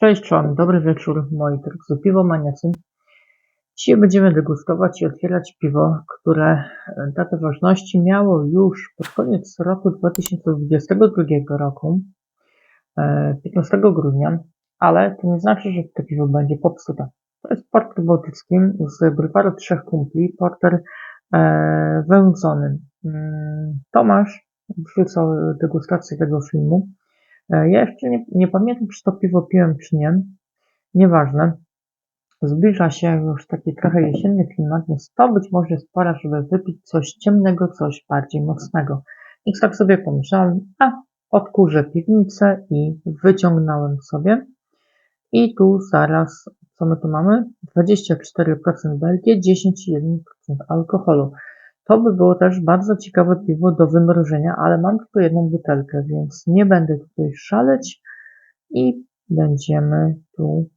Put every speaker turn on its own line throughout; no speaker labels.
Cześć, czołem, dobry wieczór, moi drodzy piwomaniacy. Dzisiaj będziemy degustować i otwierać piwo, które e, datę ważności miało już pod koniec roku 2022 roku, 15 e, grudnia, ale to nie znaczy, że to piwo będzie popsute. To jest porter bałtycki z browaru Trzech Kumpli, porter e. Mm, Tomasz wrzucał degustację tego filmu. E, ja jeszcze nie, nie pamiętam, czy to piwo piłem, czy nie. Nieważne. Zbliża się już taki trochę jesienny klimat, więc to być może jest pora, żeby wypić coś ciemnego, coś bardziej mocnego. I tak sobie pomyślałem, a odkurzę piwnicę i wyciągnąłem sobie. I tu zaraz, co my tu mamy? 24% Belgii, 10,1% alkoholu. To by było też bardzo ciekawe piwo do wymrożenia, ale mam tylko jedną butelkę, więc nie będę tutaj szaleć i będziemy tu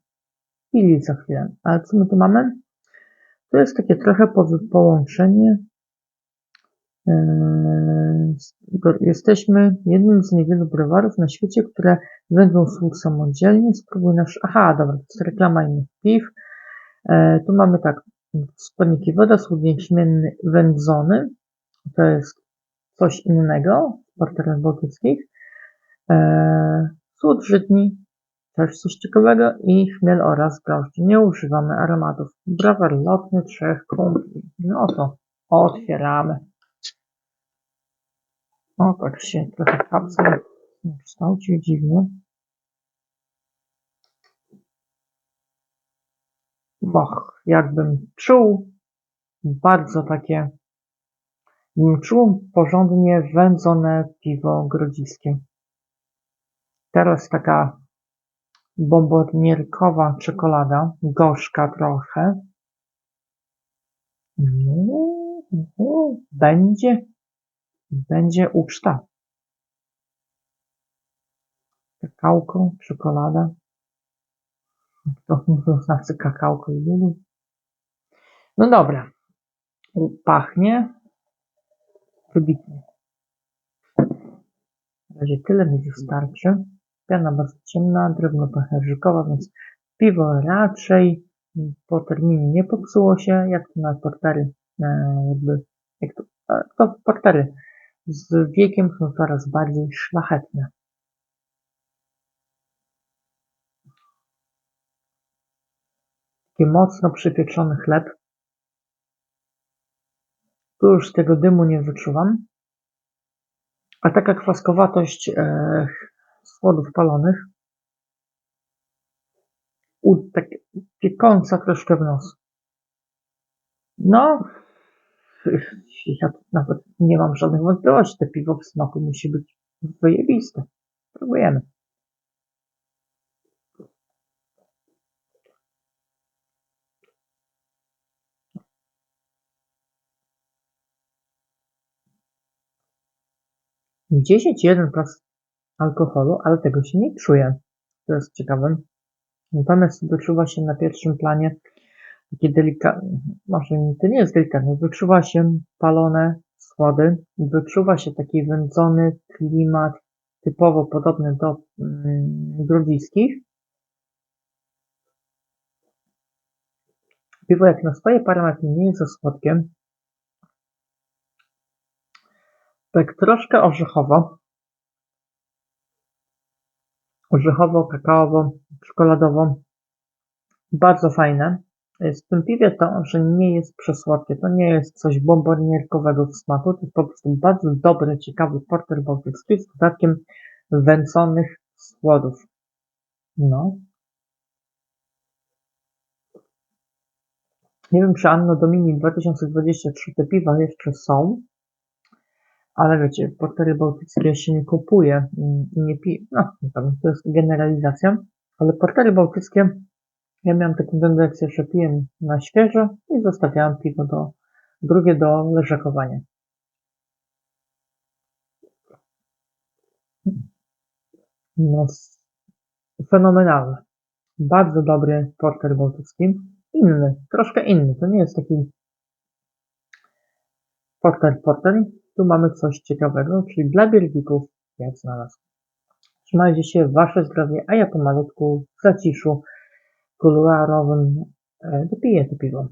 pili za chwilę. Ale co my tu mamy? To jest takie trochę połączenie. Eee, jesteśmy jednym z niewielu browarów na świecie, które wędzą słód samodzielnie. Spróbuj nasz... Aha, dobra, to jest reklama innych piw. Eee, tu mamy tak, składniki woda, słodnik śmienny wędzony, to jest coś innego w porterach bałtyckich, słód żytni, też coś ciekawego i chmiel oraz drożdże. Nie używamy aromatów. Browar lotny trzech kumpli. No to otwieramy. O, tak się trochę kapsel kształcił dziwnie. Och, jakbym czuł bardzo takie, czuł porządnie wędzone piwo grodziskie. Teraz taka bombonierkowa czekolada, gorzka trochę. No, będzie, będzie uczta. Kakałko, czekolada. To znaczy kakałko i lulu. No dobra. Pachnie wybitnie. Na razie tyle mi wystarczy. Piana bardzo ciemna, drewno pacharzykowa, więc piwo raczej po terminie nie popsuło się, jak to na portery, e, jakby, jak to, to portery z wiekiem są coraz bardziej szlachetne. Taki mocno przypieczony chleb. Tu już tego dymu nie wyczuwam. A taka kwaskowatość e, słodów palonych. U, tak piekąca troszkę w nos. No, ja nawet nie mam żadnych wątpliwości. Te piwo w smaku musi być wyjebiste. Próbujemy. Dziesięć jeden alkoholu, ale tego się nie czuje. To jest ciekawe. Natomiast wyczuwa się na pierwszym planie takie delikatne, może to nie jest delikatne, wyczuwa się palone schody, wyczuwa się taki wędzony klimat typowo podobny do mm, grudziskich. Piwo jak na swoje parametry nie jest za słodkie. Tak troszkę orzechowo, orzechowo, kakaowo, czekoladowo. Bardzo fajne. W tym piwie to, że nie jest przesłodkie. To nie jest coś bombonierkowego w smaku. To jest po prostu bardzo dobry, ciekawy porter bałtycki z dodatkiem wędzonych słodów. No. Nie wiem, czy Anno Domini 2023 te piwa jeszcze są, ale wiecie, portery bałtyckie się nie kupuje i nie pije. No, to jest generalizacja, ale portery bałtyckie, ja miałem taką tendencję, że piję na świeżo i zostawiałem piwo do, drugie do leżakowania. No, fenomenalne. Bardzo dobry porter bałtycki. Inny, troszkę inny. To nie jest taki porter porter, tu mamy coś ciekawego, czyli dla Belgików jak znalazł. Trzymajcie się, wasze zdrowie, a ja pomalutku w zaciszu kuluarowym e, dopiję to piwo.